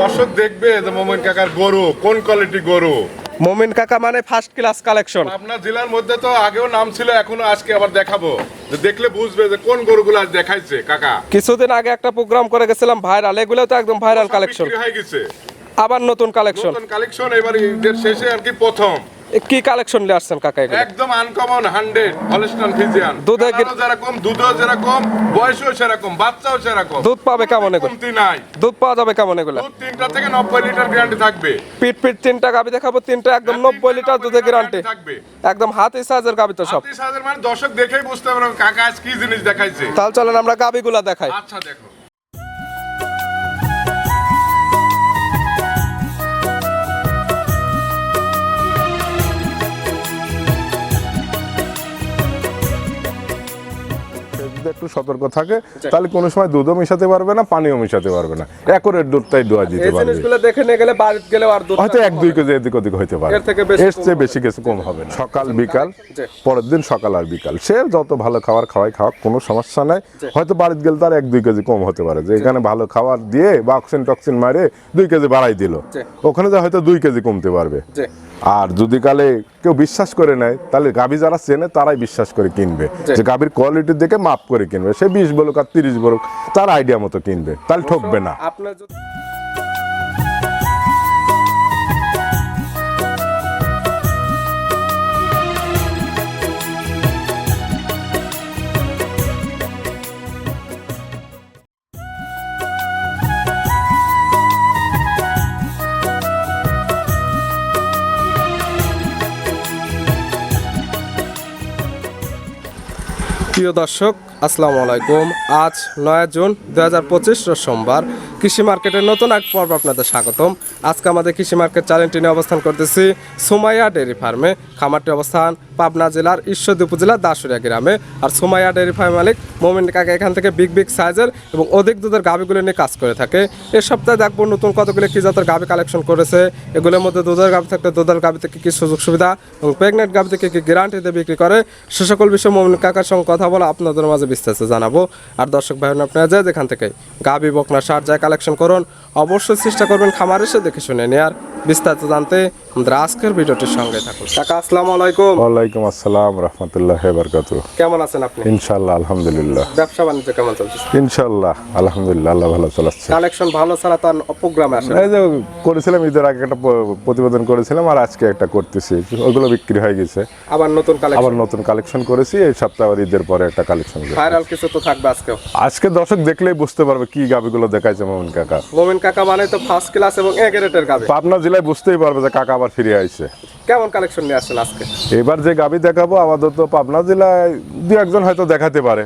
দর্শক দেখবে যে মোমেন কাকার গরু কোন কোয়ালিটি গরু? মোমেন কাকা মানে ফার্স্ট ক্লাস কালেকশন আপনার জেলার মধ্যে তো আগেও নাম ছিল এখনও আজকে আবার দেখাবো। যে দেখলে বুঝবে যে কোন গরুগুলো আজ দেখাইছে কাকা। কিছুদিন আগে একটা প্রোগ্রাম করে গেছিলাম ভাইরাল এগুলো তো একদম ভাইরাল কালেকশন হয়ে গেছে। আবার নতুন কালেকশন নতুন কালেকশন এবার শেষে আর কি প্রথম। কি কালেকশন নিয়ে আসছেন কাকা একদম আনকমন হান্ড্রেড হলস্টন ফিজিয়ান দুধে যেরকম দুধও যেরকম বয়সও সেরকম বাচ্চাও সেরকম। দুধ পাবে কেমন এগুলো? কমতি নাই। দুধ পাওয়া যাবে কেমন এগুলো? দুধ তিনটা থেকে নব্বই লিটার গ্যারান্টি থাকবে। পিট পিট তিনটা গাবি দেখাবো তিনটা একদম নব্বই লিটার দুধের গ্যারান্টি থাকবে। একদম হাতি সাইজের গাবি তো সব। সাদের মানে দর্শক দেখেই বুঝতে পারবেন কাকা আজ কি জিনিস দেখাইছে। তাহলে চলেন আমরা গাবিগুলা দেখাই। আচ্ছা দেখো। যদি একটু সতর্ক থাকে তাহলে কোনো সময় দুধও মিশাতে পারবে না পানিও মিশাতে পারবে না। একরের দুধটাই দোয়া দিতে পারবে। জিনিসগুলো দেখে নিয়ে গেলে বাড়িতে গেলেও আর দুধ হয়তো এক দুই কেজি এদিক ওদিক হইতে পারে। এর থেকে বেশি এর চেয়ে বেশি কিছু কম হবে না। সকাল বিকাল পরের দিন সকাল আর বিকাল। সে যত ভালো খাবার খাওয়াই খাওয়া কোনো সমস্যা নাই। হয়তো বাড়িতে গেলে তার এক দুই কেজি কম হতে পারে। যে এখানে ভালো খাবার দিয়ে বা অক্সিন টক্সিন মারে দুই কেজি বাড়াই দিল। ওখানে যা হয়তো দুই কেজি কমতে পারবে। আর যদি কালে কেউ বিশ্বাস করে নেয় তাহলে গাভী যারা চেনে তারাই বিশ্বাস করে কিনবে। যে গাভীর কোয়ালিটির দেখে মাপ করে কিনবে। সে বিশ বলুক আর তিরিশ বলুক তার আইডিয়া মতো কিনবে। তাহলে ঠকবে না। আপনার প্রিয় দর্শক, আসসালামু আলাইকুম। আজ নয় জুন দু হাজার পঁচিশ সোমবার। কৃষি মার্কেটের নতুন এক পর্ব আপনাদের স্বাগতম। আজকে আমাদের কৃষি মার্কেট চ্যানেলটি নিয়ে অবস্থান করতেছি সুমাইয়া ডেয়ারি ফার্মে। খামারটি অবস্থান পাবনা জেলার ঈশ্বরদী উপজেলার দাসুরিয়া গ্রামে। আর সোমাইয়া ডেয়ারি ফার্ম মালিক মোমিন কাকা এখান থেকে বিগ বিগ সাইজের এবং অধিক দুধের গাভিগুলো নিয়ে কাজ করে থাকে। এ সপ্তাহে দেখব নতুন কতগুলো কি জাতের গাভি কালেকশন করেছে। এগুলোর মধ্যে দুধের গাভি থাকলে দুধের গাভি থেকে কি সুযোগ সুবিধা এবং প্রেগনেন্ট গাভি থেকে কি গ্যারান্টিতে বিক্রি করে, সে সকল বিষয়ে মোমিন কাকার সঙ্গে কথা বলে আপনাদের মাঝে বিস্তারিত জানাব। আর দর্শক ভাই আপনারা যায় যেখান থেকে গাভি, বকনা, সার যায় কালেকশন করুন, অবশ্যই চেষ্টা করবেন খামার এসে দেখে শুনে নেয়ার। বিস্তারিত জানতে আমাদের আজকের ভিডিওটির সঙ্গে থাকুন। কাকা আসসালামু আলাইকুম। ওয়ালাইকুম আসসালাম রহমতুল্লাহ বরকাত কেমন আছেন আপনি? ইনশাল্লাহ আলহামদুলিল্লাহ। ব্যবসা বাণিজ্য কেমন চলছে ইনশাল্লাহ আলহামদুলিল্লাহ আল্লাহ ভালো চালাচ্ছে। কালেকশন ভালো ছাড়া প্রোগ্রামে আসে এই যে করেছিলাম ঈদের আগে একটা প্রতিবেদন করেছিলাম আর আজকে একটা করতেছি। ওইগুলো বিক্রি হয়ে গেছে। আবার নতুন কালেকশন? আবার নতুন কালেকশন করেছি এই সপ্তাহে ঈদের পরে একটা কালেকশন ভাইরাল কিছু তো থাকবে আজকে আজকে দর্শক দেখলেই বুঝতে পারবে কি গাবিগুলো দেখাইছে মোহন কাকা। মোমিন কাকা মানে তো ফার্স্ট ক্লাস এবং এ গ্রেডের গাবে। পাবনা জেলায় বুঝতেই পারবে যে কাকা আবার ফিরে আইছে। কেমন কালেকশন নিয়ে আসছেন আজকে? এবার যে গাবি দেখাবো আমাদের তো পাবনা জেলায় দু একজন হয়তো দেখাতে পারে।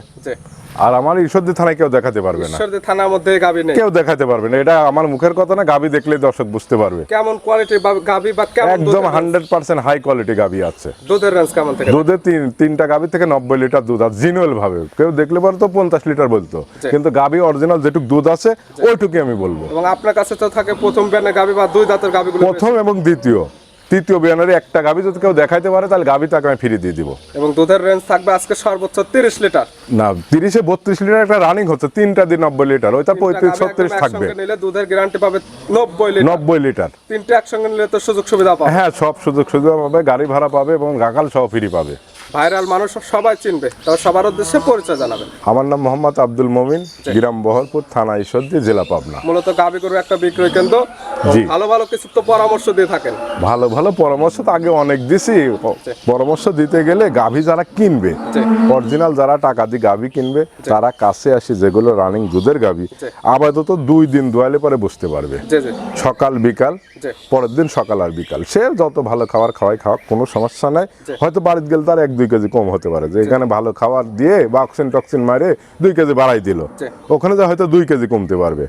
আর আমার ঈশ্বরদী থানায় কেউ দেখাতে পারবে না। ঈশ্বরদী থানার মধ্যে গাবি নেই। কেউ দেখাতে পারবে না। এটা আমার মুখের কথা না গাবি দেখলেই দর্শক বুঝতে পারবে। কেমন কোয়ালিটির গাবি বা কেমন একদম দুধের- হান্ড্রেড পার্সেন্ট হাই কোয়ালিটি গাবি আছে। দুধের রেঞ্জ কেমন থেকে? দুধে তিন তিনটা গাভি থেকে নব্বই লিটার দুধ আছে জিনুয়াল ভাবে। কেউ দেখলে পরে তো পঞ্চাশ লিটার বলতো। কিন্তু গাভি অরিজিনাল যেটুক দুধ আছে ওইটুকুই আমি বলব। এবং আপনার কাছে তো থাকে প্রথম ব্যানের গাবি বা দুই দাঁতের গাবিগুলো প্রথম এবং দ্বিতীয়। তৃতীয় বিয়ানের একটা গাভি যদি কেউ দেখাইতে পারে তাহলে গাভি তাকে আমি ফিরিয়ে দিয়ে দিব। এবং দুধের রেঞ্জ থাকবে আজকে সর্বোচ্চ তিরিশ লিটার। না তিরিশে বত্রিশ লিটার একটা রানিং হচ্ছে তিনটা দিন নব্বই লিটার ওইটা পঁয়ত্রিশ ছত্রিশ থাকবে। নিলে দুধের গ্যারান্টি পাবে নব্বই লিটার। নব্বই লিটার। তিনটা একসঙ্গে নিলে তো সুযোগ সুবিধা পাবে। হ্যাঁ সব সুযোগ সুবিধা পাবে গাড়ি ভাড়া পাবে এবং গাকাল সহ ফ্রি পাবে। ভাইরাল মানুষ সবাই চিনবে। তবে সবার উদ্দেশ্যে পরিচয় জানাবেন। আমার নাম মোহাম্মদ আব্দুল মমিন গ্রাম বহরপুর থানা ঈশ্বরদী জেলা পাবনা। মূলত গাবি গরু একটা বিক্রয় কেন্দ্র। জি। ভালো ভালো কিছু তো পরামর্শ দিয়ে থাকেন। ভালো ভালো পরামর্শ তো আগে অনেক দিছি। পরামর্শ দিতে গেলে গাভী যারা কিনবে অরিজিনাল যারা টাকা দিয়ে গাভী কিনবে তারা কাছে আসি যেগুলো রানিং দুধের গাভী। আপাতত দুই দিন দোয়ালে পরে বুঝতে পারবে। সকাল বিকাল পরের দিন সকাল আর বিকাল। সে যত ভালো খাবার খাওয়াই খাওয়া কোনো সমস্যা নাই। হয়তো বাড়িতে গেলে তার এক দুই কেজি কম হতে পারে। যে এখানে ভালো খাবার দিয়ে বা অক্সিন টক্সিন মারে দুই কেজি বাড়াই দিল। ওখানে যা হয়তো দুই কেজি কমতে পারবে।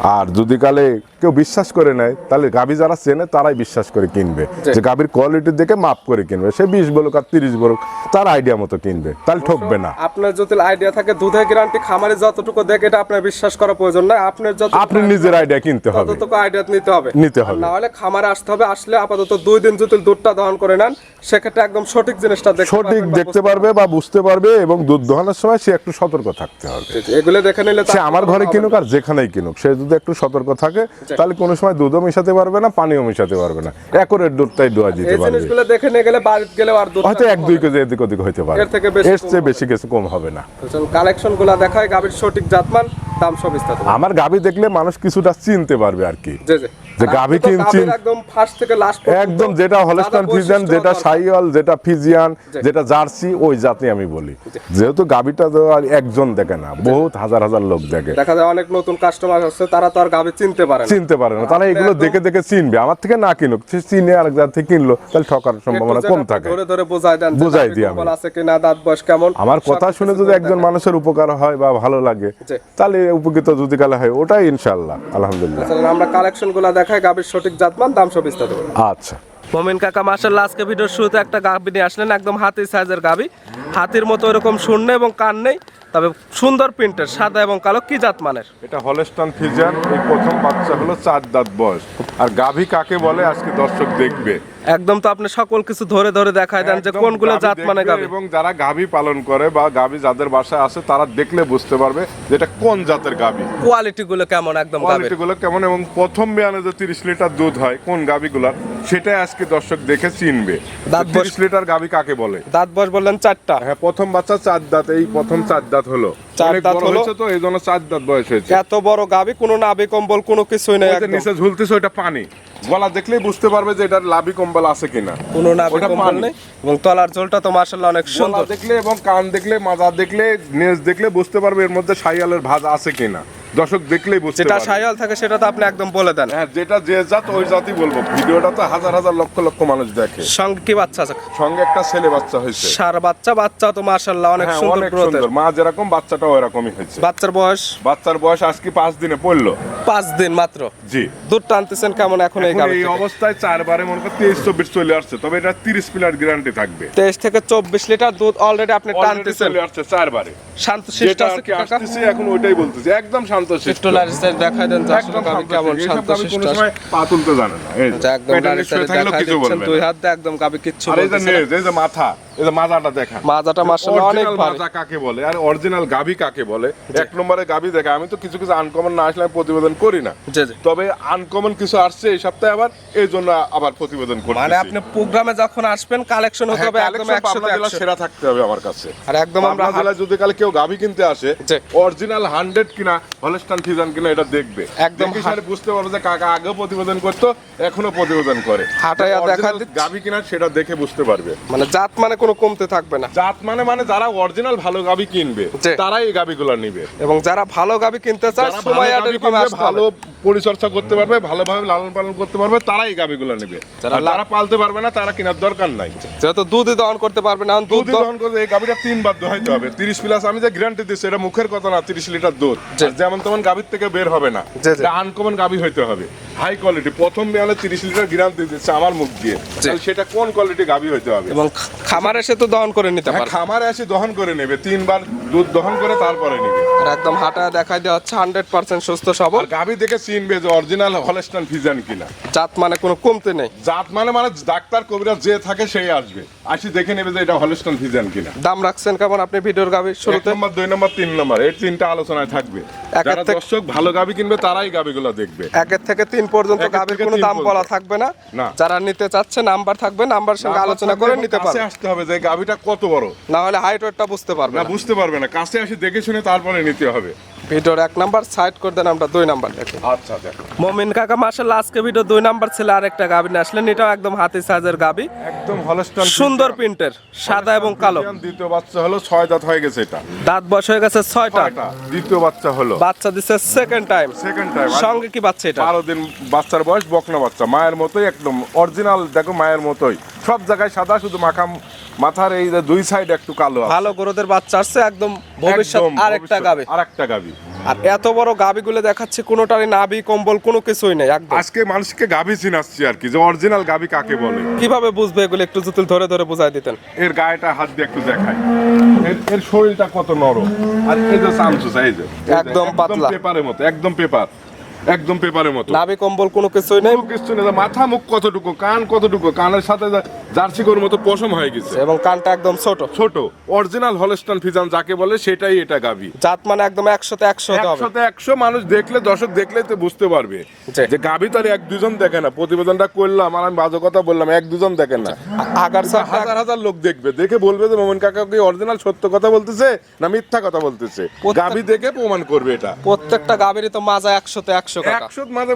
আর যদি কালে কেউ বিশ্বাস করে নেয় তাহলে গাভী যারা চেনে তারাই বিশ্বাস করে কিনবে। যে গাভীর কোয়ালিটির দেখে মাপ করে কিনবে। সে বিশ বলুক আর তিরিশ বলুক তার আইডিয়া মতো কিনবে। তাহলে ঠকবে না। আপনার যদি আইডিয়া থাকে দুধের গ্যারান্টি খামারে যতটুকু দেখে এটা আপনার বিশ্বাস করা প্রয়োজন নয়। আপনার যত আপনি নিজের আইডিয়া কিনতে হবে। ততটুকু আইডিয়া নিতে হবে। নিতে হবে। না হলে খামারে আসতে হবে আসলে আপাতত দুই দিন যদি দুধটা দহন করে নেন সেক্ষেত্রে একদম সঠিক জিনিসটা দেখতে সঠিক দেখতে পারবে বা বুঝতে পারবে এবং দুধ দোহানোর সময় সে একটু সতর্ক থাকতে হবে। এগুলো দেখে নিলে সে আমার ঘরে কিনুক আর যেখানেই কিনুক সে যদি একটু সতর্ক থাকে তাহলে কোনো সময় দুধও মিশাতে পারবে না পানিও মিশাতে পারবে না। একরের দুধটাই দোয়া দিতে পারবে। জিনিসগুলো দেখে নিয়ে গেলে বাড়িতে গেলে আর দুধ হয়তো এক দুই কেজি এদিক ওদিক হইতে পারে। এর থেকে বেশি এর চেয়ে বেশি কিছু কম হবে না। কালেকশনগুলা দেখায় গাভীর সঠিক জাতমান দাম সব বিস্তারিত। আমার গাভী দেখলে মানুষ কিছুটা চিনতে পারবে আর কি। জি জি। যে গাভী কিনছি- একদম ফার্স্ট থেকে লাস্ট একদম যেটা হলস্টান ফিজিয়ান যেটা সাইওয়াল যেটা ফিজিয়ান যেটা জার্সি ওই জাতি আমি বলি। যেহেতু গাভীটা তো আর একজন দেখে না বহুত হাজার হাজার লোক দেখে। দেখা যায় অনেক নতুন কাস্টমার আছে তারা তো আর গাভী চিনতে পারে না। চিনতে পারে না। তারা এগুলো দেখে দেখে চিনবে। আমার থেকে না কিনুক সে চিনে আরেক জায়গা থেকে কিনলো তাহলে ঠকার সম্ভাবনা কম থাকে। ধরে ধরে বোঝাই দেন বুঝাই দিই আমি। আছে কিনা দাঁত বয়স কেমন আমার কথা শুনে যদি একজন মানুষের উপকার হয় বা ভালো লাগে তাহলে উপকৃত যদি কালে হয় ওটাই ইনশাল্লাহ আলহামদুলিল্লাহ। চলেন আমরা কালেকশনগুলা দেখাই গাভীর সঠিক জাতমান দাম সব বিস্তারিত আচ্ছা। মমিন কাকা মাসাল্লাহ আজকে ভিডিওর শুরুতে একটা গাভী নিয়ে আসলেন একদম হাতির সাইজের গাভী হাতির মতো এরকম শূন্য এবং কান নেই। তবে সুন্দর প্রিন্টের, সাদা এবং কালো কি জাত মানের? এটা হলেস্টন ফিজার এই প্রথম বাচ্চা হলো চার দাঁত বয়স। আর গাভী কাকে বলে? আজকে দর্শক দেখবে। একদম তো আপনি সকল কিছু ধরে ধরে দেখাই দেন যে কোনগুলো জাত মানে গাভী। এবং যারা গাভী পালন করে বা গাভী যাদের বাসায় আছে তারা দেখলে বুঝতে পারবে যে এটা কোন জাতের গাভী। কোয়ালিটি গুলো কেমন একদম কোয়ালিটি গুলো কেমন এবং প্রথম বিয়ানে যে তিরিশ লিটার দুধ হয় কোন গাভী গুলার সেটাই আজকে দর্শক দেখে চিনবে। দাঁত বস- তিরিশ লিটার গাভী কাকে বলে? দাঁত বস বললেন চারটা। হ্যাঁ প্রথম বাচ্চা চার দাঁত এই প্রথম চার দাঁত হলো। চার দাঁত হলো? তো এই জন্য চার দাঁত বয়স হয়েছে। এত বড় গাভী কোনো নাভি কম্বল কোনো কিছুই নেই একদম। নিচে ঝুলতেছে ওইটা পানি। গলা দেখলেই বুঝতে পারবে যে এটার লাভি কম্বল আছে কিনা? কোনো নাভি কম্বল নেই। এবং তলার জলটা তো মাশাআল্লাহ অনেক সুন্দর। দেখলে এবং কান দেখলে মাজা দেখলে নেজ দেখলে বুঝতে পারবে এর মধ্যে সাইয়ালের ভাজ আছে কিনা। দর্শক দেখলেই বুঝতে যেটা সায়াল থাকে সেটা তো আপনি একদম বলে দেন। হ্যাঁ যেটা যে জাত ওই জাতই বলব। ভিডিওটা তো হাজার হাজার লক্ষ লক্ষ মানুষ দেখে। সঙ্গে কি বাচ্চা আছে? সঙ্গে একটা ছেলে বাচ্চা হয়েছে। সার বাচ্চা বাচ্চা তো মার্শাল্লাহ অনেক হ্যাঁ, সুন্দর অনেক সুন্দর। মা যেরকম বাচ্চাটাও এরকমই হয়েছে। বাচ্চার বয়স? বাচ্চার বয়স আজকে পাঁচ দিনে পড়ল? পাঁচ দিন মাত্র? জি। দুধ টানতেছেন কেমন এখন এই এই অবস্থায় চারবারে মনে করো তেইশ চব্বিশ চলে আসছে। তবে এটা তিরিশ পিলার গ্যারান্টি থাকবে। তেইশ থেকে চব্বিশ লিটার দুধ অলরেডি আপনি টানতেছেন। চলে আসছে চারবারে। শান্ত শিষ্ট আছে কি কি আসতেছে এখন ওইটাই বলতেছি। একদম শান্ত শিষ্ট একটু লারিস্টার দেখাই দেন যে আসলে একদম কেমন পা তুলতে জানে না একদম পেটে লারিস্টার নিশ্চয়ই দেন দুই হাত একদম গাভী কিচ্ছু না। এই যে মাথা। এই মাজাটা দেখা মাজাটা মার্শাল্লাহ অনেক Original মাজা কাকে বলে? আর অরিজিনাল গাভী কাকে বলে? এক নম্বরে গাভী দেখে আমি তো কিছু কিছু আনকমন না আসলে প্রতিবেদন করি না। জি জি। তবে আনকমন কিছু আসছে এই সপ্তাহে আবার এই জন্য আবার প্রতিবেদন করছি মানে আপনি প্রোগ্রামে যখন আসবেন কালেকশন হতে হবে একদম একশো জেলা সেরা থাকতে হবে আমার কাছে। আর একদম আমরা পাবনা যদি কালে কেউ গাভী কিনতে আসে অরিজিনাল হান্ড্রেড কিনা হলস্টান ফিজান কিনা এটা দেখবে। একদম সারে বুঝতে পারবে যে কাকা আগেও প্রতিবেদন করতো এখনও প্রতিবেদন করে। হাঁটাইয়া দেখা কিনা সেটা দেখে বুঝতে পারবে। মানে জাত মানে কোনো কমতে থাকবে না। জাত মানে মানে যারা অরিজিনাল ভালো গাভী কিনবে। তারাই এই গাভীগুলো নিবে। এবং যারা ভালো গাভী কিনতে চায় সময় ভালো পরিচর্যা করতে পারবে ভালোভাবে লালন পালন করতে পারবে তারাই এই গাভীগুলো নেবে। যারা পালতে পারবে না তারা কেনার দরকার নাই। যেহেতু দুধই দহন করতে পারবে না দুধ দুধ দহন করতে এই গাভীটা তিনবার দোহাইতে হবে। তিরিশ প্লাস আমি যে গ্যারান্টি দিচ্ছি এটা মুখের কথা না তিরিশ লিটার দুধ। যেমন তেমন গাভীর থেকে বের হবে না। আনকমন গাভী হইতে হবে। High quality. প্রথম বেয়ালে তিরিশ লিটার গ্যারান্টি দিচ্ছে আমার মুখ দিয়ে। তাহলে সেটা কোন কোয়ালিটি গাভী হবে? এবং খামার এসে তো দহন করে নিতে হ্যাঁ, খামারে এসে দহন করে নেবে তিনবার দুধ দহন করে তারপরে নেবে। আর একদম হাঁটা দেখাই দেওয়া হচ্ছে হান্ড্রেড পার্সেন্ট সুস্থ সবল। গাভী দেখে চিনবে যে অরিজিনাল হলস্টান ফিজান কিনা। জাত মানে কোনো কমতে নেই। জাত মানে মানে ডাক্তার কবিরাজ যে থাকে সেই আসবে। আসি দেখে নেবে যে এটা হলস্টান ফিজান কিনা। দাম রাখছেন কেমন আপনি ভিডিওর গাভী শুরুতে? নম্বর দুই নম্বর তিন নম্বর এই তিনটা আলোচনায় থাকবে। যারা দর্শক ভালো গাভী কিনবে তারাই গাভীগুলো দেখবে। একের থেকে তিন পর্যন্ত গাভীর কোনো দাম বলা থাকবে না। যারা নিতে চাচ্ছে নাম্বার থাকবে নাম্বার সঙ্গে আলোচনা করে নিতে পারবে। আসতে হবে যে গাভীটা কত বড়। না হলে হাইট ওয়েটটা বুঝতে পারবে না না। বুঝতে পারবে না। কাছে আসি দেখে শুনে তারপরে নিতে হবে। ভিডিওর এক নাম্বার সাইড করে দেন আমরা দুই নাম্বার দেখি। আচ্ছা দেখো। মমিন কাকা মাসাল্লাহ আজকে ভিডিও দুই নাম্বার ছিল আরেকটা গাবি নিয়ে আসলেন। এটাও একদম হাতি সাইজের গাবি। একদম হলস্টান সুন্দর প্রিন্টের সাদা এবং কালো। দ্বিতীয় বাচ্চা হলো ছয় দাঁত হয়ে গেছে এটা। দাঁত বয়স হয়ে গেছে ছয়টা। দ্বিতীয় বাচ্চা হলো। বাচ্চা দিচ্ছে সেকেন্ড টাইম সেকেন্ড টাইম সঙ্গে কি বাচ্চা এটা? বারো দিন বাচ্চার বয়স বকনা বাচ্চা। মায়ের মতোই একদম অরিজিনাল দেখো মায়ের মতোই। সব জায়গায় সাদা শুধু মাখা মাথার এই যে দুই সাইড একটু কালো ভালো গরুদের বাচ্চা আসছে একদম ভবিষ্যৎ আরেকটা গাভী আরেকটা গাভী আর এত বড় গাভীগুলো দেখাচ্ছে কোনোটারই নাভি কম্বল কোনো কিছুই নেই একদম। আজকে মানুষকে গাভী চিনাচ্ছি আর কি যে অরিজিনাল গাবি কাকে বলে? কীভাবে বুঝবে এগুলো? একটু জুতুল ধরে ধরে বুঝাই দিতেন। এর গায়েটা হাত দিয়ে একটু দেখাই। এর এর শরীরটা কত নরম। আর এই যে চামচুস এই যে, একদম পাতলা। পেপারের মতো একদম পেপার একদম পেপারের মতো। নাভি কম্বল কোনো কিছুই নেই। কিছু নেই। মাথা মুখ কতটুকু কান কতটুকু কানের সাথে জার্সি গরুর মতো পশম হয়ে গেছে। এবং কানটা একদম ছোট। ছোট। অরিজিনাল হলস্টান ফিজান যাকে বলে সেটাই এটা গাবি জাত মানে একদম একশোতে একশো একশোতে একশো মানুষ দেখলে দর্শক দেখলে তো বুঝতে পারবে। যে গাবি তার এক দুজন দেখে না। প্রতিবেদনটা করলাম আর আমি বাজে কথা বললাম এক দুজন দেখে না। আগার হাজার হাজার লোক দেখবে দেখে বলবে যে মোমন কাকা কি অরিজিনাল সত্য কথা বলতেছে না মিথ্যা কথা বলতেছে? গাবি দেখে প্রমাণ করবে এটা। প্রত্যেকটা গাভীরই তো মাজা একশোতে একশো কাকা একশো মাঝে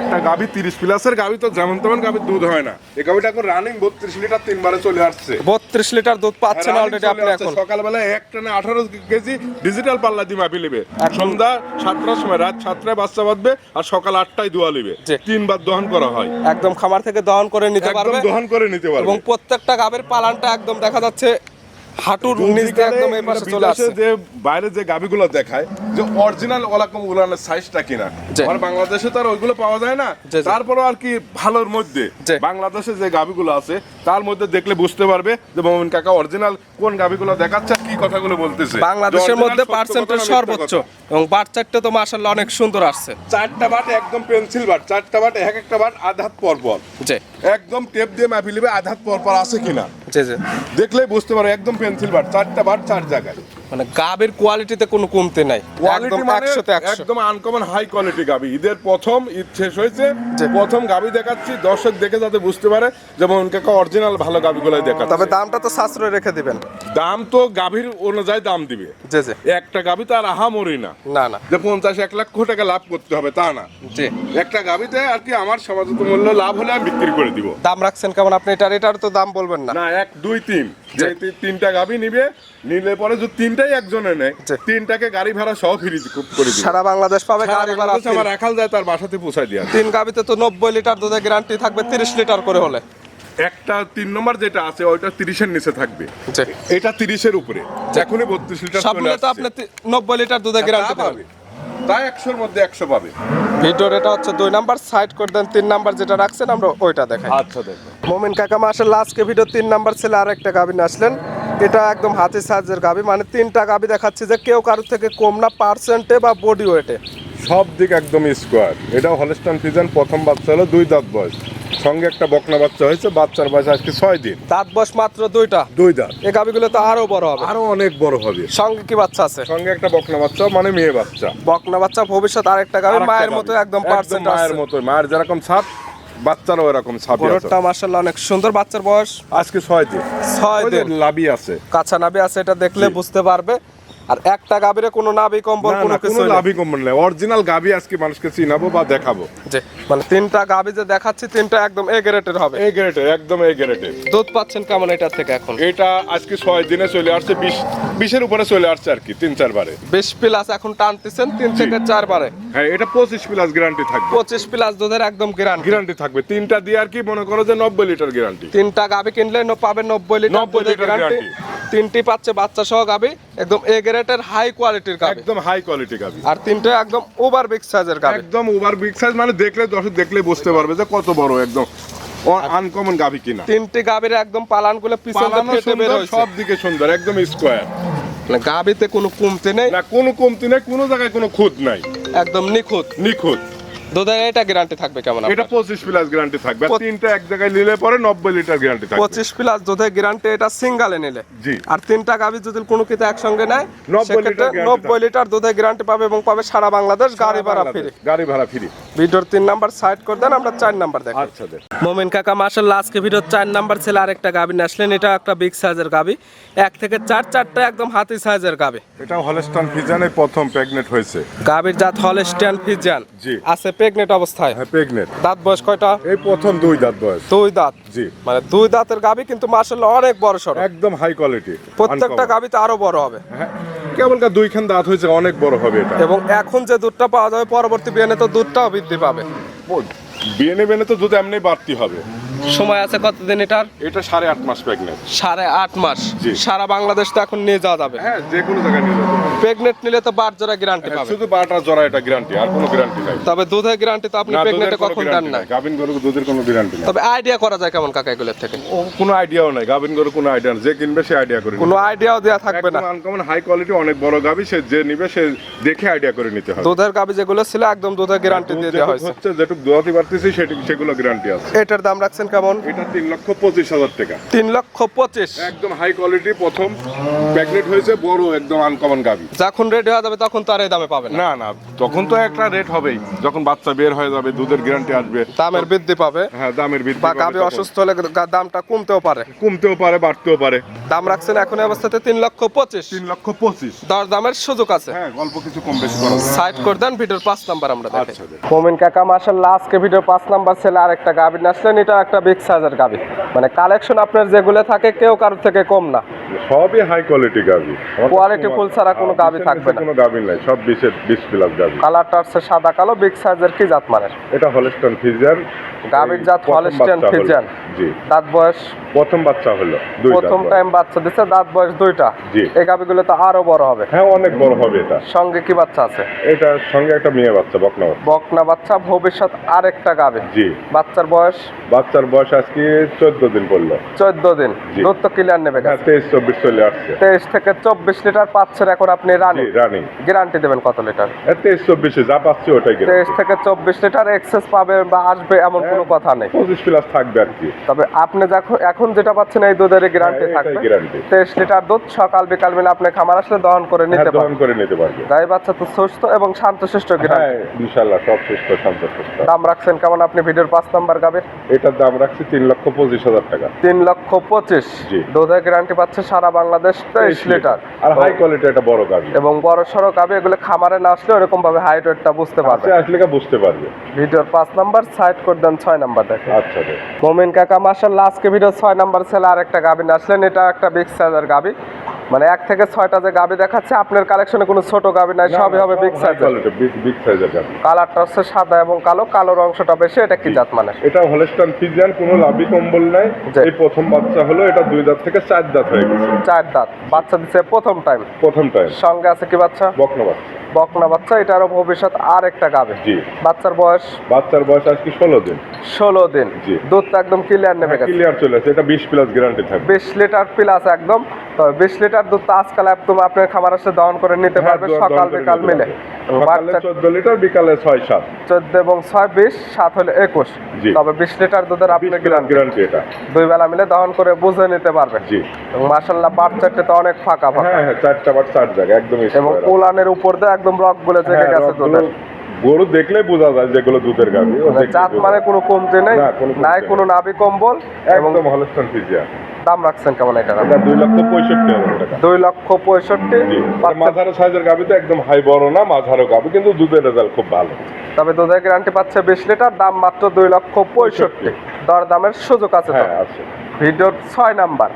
একটা তিরিশ প্লাসের তো যেমন তেমন দুধ হয় না। এই এখন রানিং বত্রিশ লিটার তিনবারে চলে আসছে। বত্রিশ লিটার দুধ পাচ্ছেন অলরেডি আপনি এখন। সকালবেলা এক টানে আঠারো কেজি ডিজিটাল পাল্লা দিয়ে মাপি নেবে সন্ধ্যা সাতটার সময় রাত সাতটায় বাচ্চা বাঁধবে আর সকাল আটটায় দোয়া নেবে তিনবার দহন করা হয়। একদম খামার থেকে দহন করে নিতে পারবে দহন করে নিতে পারবে। এবং প্রত্যেকটা গাভীর পালানটা একদম দেখা যাচ্ছে হাঁটুর নিচ দিয়ে একদম এই পাশে চলে বিদেশে যে বাইরে যে গাবিগুলো দেখায় যে অরিজিনাল ওলাকম উলানের সাইজটা কিনা। বাংলাদেশে তো আর ওইগুলো পাওয়া যায় না। তারপরে আর কি ভালোর মধ্যে। বাংলাদেশে যে গাবিগুলো আছে তার মধ্যে দেখলে বুঝতে পারবে যে মোমিন কাকা অরিজিনাল কোন গাবিগুলো দেখাচ্ছে কি কথাগুলো বলতেছে। বাংলাদেশের মধ্যে পার্সেন্টেজ সর্বোচ্চ। কথা। বাট চারটা তো মাসাল্লাহ অনেক সুন্দর আসছে। চারটা বাট একদম পেন্সিল বাট চারটা বাট এক একটা বাট আধাত পরপর। পর জি। একদম টেপ দিয়ে মাপি নেবে আধাত পরপর পর আছে কিনা। জি জি। দেখলেই বুঝতে পারো একদম পেন্সিল বাট চারটা বাট চার জায়গায়। মানে গাভীর কোয়ালিটিতে কোনো কমতি নাই। একদম মানে একশোতে একদম আনকমন হাই কোয়ালিটি গাবি ঈদের প্রথম ঈদ শেষ হয়েছে। প্রথম গাবি দেখাচ্ছি। দর্শক দেখে যাতে বুঝতে পারে যেমন কাকা অরিজিনাল ভালো গাবিগুলাই তবে দামটা তো সাশ্রয় রেখে দিবেন। দাম তো গাভীর অনুযায়ী দাম দিবে। জি জি। একটা গাবি তো আর আহামরি না। না না। যে পঞ্চাশ এক লক্ষ টাকা লাভ করতে হবে তা না। জি। একটা গাবিতে আর কি আমার সমাজত মূল্য লাভ হলে আমি বিক্রি করে দিব। দাম রাখছেন কেমন? আপনি এটার এটার তো দাম বলবেন না। না এক দুই তিন। যে তিনটা গাবি নিবে নিলে পরে যদি তিনটাই একজনে নেয় তিনটাকে গাড়ি ভাড়া সহ ফ্রি করে দিবে। সারা বাংলাদেশ পাবে গাড়ি ভাড়া আমার রাখাল যায় তার বাসাতে পৌঁছায় দিয়ে। তিন গাবিতে তো নব্বই লিটার দুধের গ্যারান্টি থাকবে তিরিশ লিটার করে হলে। একটা তিন নম্বর যেটা আছে ওইটা তিরিশের নিচে থাকবে। এটা তিরিশের উপরে। এখনই বত্রিশ লিটার সব মিলে তো আপনি নব্বই লিটার দুধের গ্যারান্টি পাবে। তাই একশোর মধ্যে একশো পাবে। ভিডিওর এটা হচ্ছে দুই নাম্বার সাইড করে দেন তিন নাম্বার যেটা রাখছেন আমরা ওইটা দেখাই। আচ্ছা দেখব মোমিন কাকা মাসের লাস্টকে ভিডিও তিন নাম্বার ছেলে আর একটা গাভিন আসলেন। এটা একদম হাতি সাহায্যের গাবি মানে তিনটা গাভি দেখাচ্ছি যে কেউ কারোর থেকে কম না পার্সেন্টে বা বডি ওয়েটে সব দিক একদম স্কোয়ার এটাও হলস্টান ফিজান প্রথম বাচ্চা হলো দুই দাঁত বয়স। সঙ্গে একটা বকনা বাচ্চা হয়েছে বাচ্চার বয়স আজকে ছয় দিন। দাঁত বয়স মাত্র দুইটা। দুই দাঁত। এই গাবিগুলো তো আরও বড় হবে। আরও অনেক বড় হবে। সঙ্গে কি বাচ্চা আছে? সঙ্গে একটা বকনা বাচ্চা মানে মেয়ে বাচ্চা। বকনা বাচ্চা ভবিষ্যৎ আরেকটা গাবি মায়ের। মতো একদম পার্সেন্ট মায়ের মতো মায়ের যেরকম ছাপ বাচ্চারও এরকম ছাপ বড়টা মার্শাল্লাহ অনেক সুন্দর বাচ্চার বয়স আজকে ছয় দিন। ছয় দিন। লাভি আছে। কাঁচা নাবি আছে এটা দেখলে বুঝতে পারবে। আর একটা গাবিরে কোনো নাবি কম্বল না, কোনো কিছু কোনো লাভই কমবে না অরিজিনাল গাবি আজকে মানুষকে চিনাবো বা দেখাবো। জি মানে তিনটা গাবি যে দেখাচ্ছি তিনটা একদম এ গ্রেটের হবে। এই গ্রেটে একদম এই গ্রেটে দুধ পাচ্ছেন কেমন এটার থেকে এখন? এটা আজকে ছয় দিনে চলে আসছে বিশ বিশের উপরে চলে আসছে আর কি তিন চারবারে বিশ প্লাস এখন টানতেছেন তিন থেকে চার বারে। হ্যাঁ এটা পঁচিশ প্লাস গ্যারান্টি থাকবে। পঁচিশ প্লাস দুধের একদম গ্যারান্টি গ্যারান্টি থাকবে। তিনটা দিয়ে আর কি মনে করো যে নব্বই লিটার গ্যারান্টি তিনটা গাবি কিনলে ন- পাবেন নব্বই লিটার 90 দুধের লিটার গ্যারান্টি তিনটি পাচ্ছে বাচ্চা সহ গাবি একদম এ গ্রেটের হাই কোয়ালিটির গাবি। একদম হাই কোয়ালিটি গাবি। আর তিনটে একদম ওভার বিগ সাইজের গাবি। একদম ওভার বিগ সাইজ মানে দেখলে দর্শক দেখলে বুঝতে পারবে যে কত বড় একদম আনকমন গাবি কিনা। তিনটি গাবির একদম পালানগুলো পিছনে পালানো ফেটে বের হয়েছে সব দিকে সুন্দর একদম স্কোয়ার মানে গাবিতে কোনো কমতি নেই। না কোনো কমতি নাই কোনো জায়গায় কোনো খুঁত নাই। একদম নিখুঁত। নিখুঁত। দুধের এটা গ্যারান্টি থাকবে কেমন এটা আপনার? পঁচিশ প্লাস গ্যারান্টি থাকবে। আর তিনটা এক জায়গায় নিলে পরে নব্বই লিটার গ্যারান্টি থাকবে। পঁচিশ প্লাস দুধের গ্যারান্টি এটা সিঙ্গালে নিলে। জি। আর তিনটা যদি কোনো একসঙ্গে নেয় 90 লিটার guarantee নব্বই লিটার দুধের গ্যারান্টি পাবে এবং পাবে সারা বাংলাদেশ গাড়ি ভাড়া ফ্রি গাড়ি ভাড়া ফ্রি ভিডিওর নাম্বার সাইড করে দেন আমরা চার নাম্বার দেখি আচ্ছা মোমিন কাকা মাসাল্লাহ আজকে ভিডিওর চার নাম্বার ছেলে আরেকটা গাভি নিয়ে আসলেন। এটা একটা বিগ সাইজের গাভি। এক থেকে চার চারটা একদম হাতি সাইজের গাভি। এটা হলস্টান ফিজানে প্রথম প্রেগনেন্ট হয়েছে। গাভির জাত হলস্টিয়ান ফিজিয়ান জি। আছে প্রেগনেন্ট অবস্থায়। হ্যাঁ প্রেগনেন্ট দাঁত বয়স কয়টা? এই প্রথম দুই দাঁত বয়স। দুই দাঁত? জি। মানে দুই দাঁতের গাবি কিন্তু মাসাল্লাহ অনেক বড় সড়। একদম হাই কোয়ালিটি প্রত্যেকটা গাবিতে আরও বড় হবে। হ্যাঁ কেবল কা দুইখান দাঁত হয়েছে অনেক বড় হবে এটা। এবং এখন যে দুধটা পাওয়া যাবে পরবর্তী বিয়ানে তো দুধটাও বৃদ্ধি পাবে। বিয়েনে বেনে তো দুধ এমনি বাড়তি হবে। সময় আছে কতদিন এটার? এটা সাড়ে আট মাস প্রেগনেন্ট সাড়ে আট মাস। সারা বাংলাদেশ তো এখন নিয়ে যাওয়া যাবে। হ্যাঁ যে কোনো জায়গায় নিয়ে পারবে। প্রেগনেন্ট নিলে তো বার জোড়া গ্যারান্টি পাবে। শুধু বাটা জরা এটা গ্যারান্টি আর কোনো গ্যারান্টি নাই। তবে দুধের গ্যারান্টি তো আপনি প্রেগনেন্টে কখন দেন না গাবিন গরু দুধের কোনো গ্যারান্টি নাই। তবে আইডিয়া করা যায় কেমন কাকা এগুলোর থেকে? কোনো আইডিয়াও নাই। গাবিন গরু কোনো আইডিয়া যে কিনবে সে আইডিয়া করে কোনো আইডিয়াও দেওয়া থাকবে না। আনকমন হাই কোয়ালিটি অনেক বড় গাবি সে যে নিবে সে দেখে আইডিয়া করে নিতে হবে। দুধের গাবি যেগুলো ছিল একদম দুধের গ্যারান্টি দিয়ে দেওয়া হয়েছে। হচ্ছে যেটুক দোয়াতে পারতেছি সেটুক সেগুলো গ্যারান্টি আছে। এটার দাম রাখছেন কেমন? এটা তিন লক্ষ পঁচিশ হাজার টাকা। তিন লক্ষ পঁচিশ। একদম হাই কোয়ালিটি প্রথম প্যাকেট হয়েছে বড় একদম আনকমন গাবি। যখন রেডি হয়ে যাবে তখন তো আর এই দামে পাবে না। না না তখন তো একটা রেট হবেই। যখন বাচ্চা বের হয়ে যাবে দুধের গ্যারান্টি আসবে দামের বৃদ্ধি পাবে। হ্যাঁ দামের বৃদ্ধি বা তখন। অসুস্থ হলে দামটা কমতেও পারে। কমতেও পারে বাড়তেও পারে। দাম রাখছেন এখন অবস্থাতে তিন লক্ষ পঁচিশ। তিন লক্ষ পঁচিশ। দর দামের সুযোগ আছে। হ্যাঁ গল্প কিছু কম বেশি করা সাইড করে দেন ভিডিওর পাঁচ নাম্বার আমরা দেখি। আচ্ছা, মোমিন কাকা মাসাল্লাহ আজকে ভিডিও পাঁচ নাম্বার ছেলে আর একটা গাভী আসলেন এটা একটা বিগ সাইজের গাভী মানে কালেকশন আপনার যেগুলো থাকে কেউ কারোর থেকে কম না। সবই হাই কোয়ালিটি গাবি। Quality full ছাড়া কোনো গাভী থাকবে না। কোনো গাবি নাই সব বিশের বিশ প্লাস গাবি। কালারটা হচ্ছে সাদা কালো বিগ সাইজের কি জাত মানের? এটা হলস্টন ফিজিয়ান গাভীর জাত হলস্টেন ফিজিয়ান জি। দাঁত বয়স? প্রথম বাচ্চা হলো দুই প্রথম টাইম বাচ্চা দিচ্ছে দাঁত বয়স দুইটা। জি। এই গাভীগুলো তো আরও বড় হবে। হ্যাঁ অনেক বড় হবে এটা। সঙ্গে কি বাচ্চা আছে? এটা সঙ্গে একটা মেয়ে বাচ্চা বকনা বাচ্চা। বকনা বাচ্চা ভবিষ্যৎ আরেকটা গাভী জি। বাচ্চার বয়স? বাচ্চার বয়স আজকে চোদ্দ দিন পড়ল চোদ্দ দিন। দুধ তো ক্লিয়ার নেবে হ্যাঁ তেইশ চব্বিশ চলে আসছে। তেইশ থেকে চব্বিশ লিটার পাচ্ছেন এখন আপনি রানি। রানিং। গ্যারান্টি দেবেন কত লিটার তেইশ চব্বিশে যা পাচ্ছি ওটাই তেইশ থেকে চব্বিশ লিটার এক্সেস পাবে বা আসবে এমন কোনো হ্যাঁ। কথা নেই। পঁচিশ প্লাস থাকবে আর কি। তবে আপনি এখন যেটা পাচ্ছেন এই দুধের গ্যারান্টি হ্যাঁ, থাকবে। তেইশ লিটার দুধ সকাল বিকাল মিলে আপনি খামার আসলে দহন করে হ্যাঁ নিতে দহন করে নিতে পারবে। গাই বাচ্চা তো সুস্থ এবং শান্তশিষ্ট হ্যাঁ সব সুস্থ শান্ত সুস্থ দাম রাখছেন কেমন আপনি? ভিডিওর পাঁচ নাম্বার গাবের এটার দাম রাখছি তিন লক্ষ পঁচিশ হাজার টাকা। তিন লক্ষ পঁচিশ। দুধের গ্যারান্টি পাচ্ছে সারা বাংলাদেশ তেইশ লিটার। আর হাই কোয়ালিটি একটা বড় গাড়ি এবং বড় সড়ো গাবি এগুলো খামারে না আসলে এরকম ভাবে হাইট ওয়েটটা বুঝতে পারবে আসলে বুঝতে পারবে। ভিডিওর পাঁচ নাম্বার সাইড করে দেন ছয় নাম্বার দেখেন আচ্ছা রে মোমিন কাকা মাসাল্লাহ আজকে ভিডিও ছয় নাম্বার ছেলে আর একটা গাবি না আসলেন। এটা একটা বিগ সাইজের গাবি মানে এক থেকে ছয়টা যে গাবি দেখাচ্ছে আপনার কালেকশনে কোনো ছোট গাবি নাই সবই হবে বিগ সাইজ বিগ সাইজের কালারটা হচ্ছে সাদা এবং কালো কালোর অংশটা বেশি এটা কি জাত মানে? এটা হলস্টান ফিজিয়ান কোনো লাভি কম্বল নাই। এই প্রথম বাচ্চা হলো এটা দুই দাঁত থেকে চার দাঁত হয়ে গেছে। চার দাঁত। বাচ্চা দিচ্ছে প্রথম টাইম প্রথম টাইম সঙ্গে আছে কি বাচ্চা? বকনা বাচ্চা। বকনা বাচ্চা এটারও ভবিষ্যৎ আর একটা গাবে। জি। বাচ্চার বয়স? বাচ্চার বয়স আজকে ষোলো দিন। ষোলো দিন। জি। দুধটা একদম ক্লিয়ার নেবে ক্লিয়ার চলে আসে। এটা বিশ প্লাস গ্যারান্টি থাকবে। বিশ লিটার প্লাস একদম। তবে বিশ লিটার দুধ আজকাল একদম আপনার খাবার আসলে দহন করে নিতে হ্যাঁ, পারবে সকাল বিকাল মিলে। চোদ্দ লিটার বিকালে ছয় সাত। চোদ্দ এবং ছয় বিশ সাত হলে একুশ। তবে বিশ লিটার দুধের গ্যারান্টি এটা। দুই বেলা মিলে দহন করে বুঝে নিতে পারবে জি। এবং মাসাল্লাহ চারটে তো অনেক ফাঁকা ফাঁকা। হ্যাঁ হ্যাঁ চারটা চার জায়গা একদম এবং উলানের উপর দিয়ে একদম রকগুলো জেগে হ্যাঁ, গেছে দুধের। গরু দেখলে বোঝা যায় যেগুলো দুধের গাভি। মানে জাত মানে কোনো কমতে নেই নাই কোনো নাভি কম্বল এবং হলস্টন ফিজিয়ান দাম রাখছেন কেমন এটা? দুই লক্ষ পঁয়ষট্টি টাকা। দুই লক্ষ পঁয়ষট্টি জি মাঝারো সাইজের গাভি তো একদম হাই বড় না মাঝারো গাভি কিন্তু দুধের রেজাল্ট খুব ভালো। তবে দুধের গ্যারান্টি পাচ্ছে বিশ লিটার দাম মাত্র দুই লক্ষ পঁয়ষট্টি। দর দামের সুযোগ হ্যাঁ আছে। ভিডিওর ছয় নাম্বার।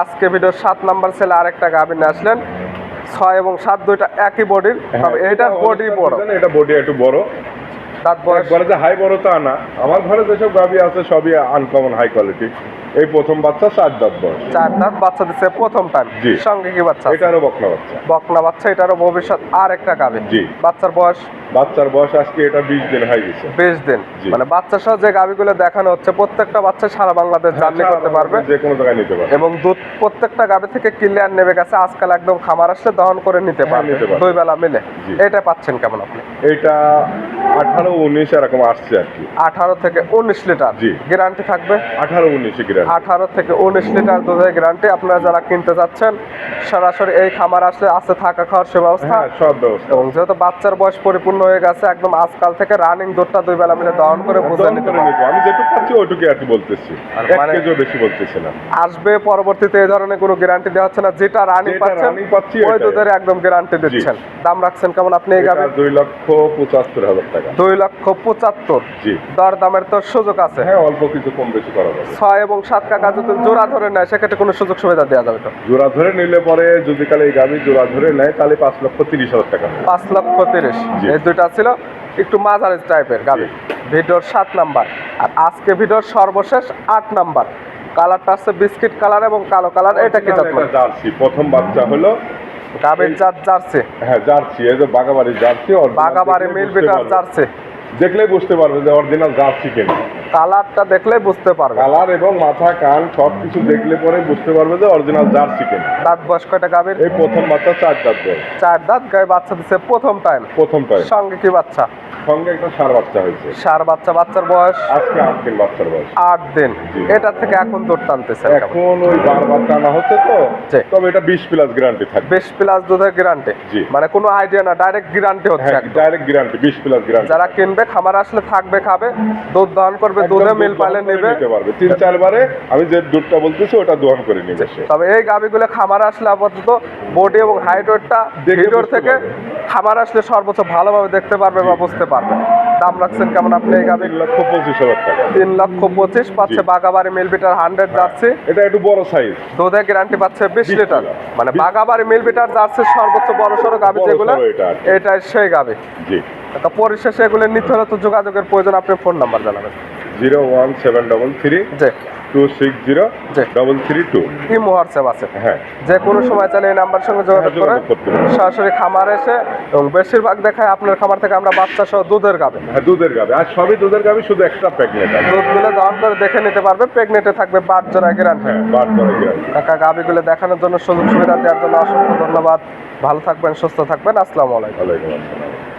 আজকে ভিডিওর সাত নাম্বার ছেলে আরেকটা গাভী নিয়ে আসলেন ছয় এবং সাত দুইটা একই বডির তবে হ্যাঁ, এটার এটা বডি। বড় এটা বডি একটু বড়। একবারে যে হাই বড় তা না। আমার ঘরে যেসব গাভি আছে সবই আনকমন হাই কোয়ালিটি এই প্রথম বাচ্চা চার দাঁত বয়স। চার দাঁত বাচ্চা দিচ্ছে প্রথম টাইম জি। সঙ্গে কি বাচ্চা আছে? এটারও বকনা বাচ্চা। বকনা বাচ্চা এটারও ভবিষ্যৎ আর একটা গাভী জি। বাচ্চার বয়স? বাচ্চার বয়স আজকে এটা বিশ দিন হয়ে গেছে। বিশ দিন। মানে বাচ্চা সহ যে গাভীগুলো দেখানো হচ্ছে প্রত্যেকটা বাচ্চা সারা বাংলাদেশ জার্নি হ্যাঁ, করতে পারবে। যে কোনো জায়গায় নিতে পারবে। এবং দুধ প্রত্যেকটা গাভী থেকে ক্লিয়ার নেবে গেছে আজকাল একদম খামার আসলে দহন করে নিতে হ্যাঁ, পারবে। দুই বেলা মিলে। এটা পাচ্ছেন কেমন আপনি? এটা আঠারো উনিশ এরকম আসছে আর কি। আঠারো থেকে উনিশ লিটার। জি। গ্যারান্টি থাকবে? আঠারো উনিশে আঠারো থেকে উনিশ লিটার দুধের গ্যারান্টি আপনারা যারা কিনতে যাচ্ছেন সরাসরি এই খামার আসলে আছে থাকা খাওয়ার সে ব্যবস্থা হ্যাঁ সব ব্যবস্থা। এবং যেহেতু বাচ্চার বয়স পরিপূর্ণ হয়ে গেছে একদম আজকাল থেকে রানিং দুধটা দুই বেলা মিলে দহন করে বুঝে নিতে আমি যেটুকু পাচ্ছি ওইটুকু আর কি বলতেছি। মানে- বেশি বলতেছি না। আসবে পরবর্তীতে এই ধরনের কোনো গ্যারান্টি দেওয়া হচ্ছে না যেটা রানিং পাচ্ছেন ওই দুধের একদম গ্যারান্টি দিচ্ছেন। দাম রাখছেন কেমন আপনি এই গাবে দুই লক্ষ পঁচাত্তর হাজার টাকা। দুই লক্ষ পঁচাত্তর। জি। দর দামের তো সুযোগ আছে। হ্যাঁ অল্প কিছু কম বেশি করা যাবে। ছয় এবং সাত কাকা যদি জোড়া ধরে নেয় সেক্ষেত্রে কোনো সুযোগ সুবিধা দেওয়া যাবে তো? জোড়া ধরে নিলে পরে যদি কালে এই গাভি জোড়া ধরে নেয় তাহলে পাঁচ লক্ষ তিরিশ হাজার টাকা। পাঁচ লক্ষ তিরিশ। এই দুইটা ছিল একটু মাঝারি টাইপের গাবি ভিডিওর সাত নাম্বার। আর আজকে ভিডিওর সর্বশেষ আট নাম্বার। কালারটা আছে বিস্কিট কালার এবং কালো কালার এটা কি জার্সি। প্রথম বাচ্চা হলো গাবির জাত জার্সি। হ্যাঁ জার্সি এই যে বাগাবাড়ি জার্সি বাগাবাড়ি মিল বিটার জার্সি। দেখলেই বুঝতে পারবে যে অরিজিনাল জার্সি চিকেন কালারটা দেখলে বুঝতে পারবে। কালার এবং মাথা কান সব কিছু দেখলে পরে বুঝতে পারবে যে অরিজিনাল জার্সি চিকেন দাঁত বয়স কয়টা গাবে এই প্রথম বাচ্চা চার দাঁত চার দাঁত গায়ে বাচ্চা দিচ্ছে প্রথম টাইম প্রথম টাইম সঙ্গে কি বাচ্চা? সঙ্গে একটা সার বাচ্চা হয়েছে। সার বাচ্চা বাচ্চার বয়স? আজকে আট দিন বাচ্চার বয়স। আট দিন। এটা থেকে এখন টানতেছে এখন ওই বারবার টানা হচ্ছে তো তবে এটা বিশ প্লাস গ্যারান্টি থাকবে। বেশ প্লাস দুধের গ্যারান্টি মানে কোনো আইডিয়া না ডাইরেক্ট গ্যারান্টি হচ্ছে ডাইরেক্ট গ্যারান্টি বিশ প্লাস গ্যারান্টি যারা কিনবে খামার আসলে থাকবে খাবে দুধ দহন করবে দুধে মিল পালে নেবে। পারবে। তিন চারবারে আমি যে দুধটা বলতেছি ওটা দোহন করে নিবে তবে এই গাবিগুলো খামার আসলে আপাতত বডি এবং হাইট ওয়েটটা থেকে খামার আসলে সর্বোচ্চ ভালোভাবে দেখতে পারবে বা বুঝতে পারবে দাম রাখছেন কেমন আপনি এই তিন লক্ষ পঁচিশ হাজার টাকা। তিন লক্ষ পঁচিশ পাচ্ছে জি। বাগাবাড়ি মিলবিটার হান্ড্রেড জার্সি এটা একটু বড় সাইজ দুধে গ্যারান্টি পাচ্ছে বিশ 20 লিটার। মানে 20 বাগাবাড়ি মিল বিটার জার্সির সর্বোচ্চ বড় সড়ো গাবি যেগুলো এটা। সেই গাবি জি। পরিশেষে এগুলো নিতে হলে তো যোগাযোগের প্রয়োজন আপনি ফোন নাম্বার জানাবেন। Zero one seven double three যে two six zero. Double three two imo WhatsApp আছে। হ্যাঁ। যে কোনো সময় চাইলে এই নাম্বার সঙ্গে যোগাযোগ হ্যাঁ, করে। সরাসরি খামার এসে এবং বেশিরভাগ দেখায় আপনার খামার থেকে আমরা বাচ্চা সহ দুধের গাবে হ্যাঁ দুধের গাবে আর সবই দুধের গাবে শুধু এক্সট্রা প্যাকেট আছে। দুধগুলো দহন করে দেখে নিতে পারবে প্রেগনেটে থাকবে বাট জোড়া গ্যারান্টি হ্যাঁ বার করে গ্যারান্টি কাকা গাবিগুলো দেখানোর জন্য সুযোগ সুবিধা দেওয়ার জন্য অসংখ্য ধন্যবাদ। ভালো থাকবেন সুস্থ থাকবেন। আসসালামু আলাইকুম। ওয়ালাইকুম আসসালাম।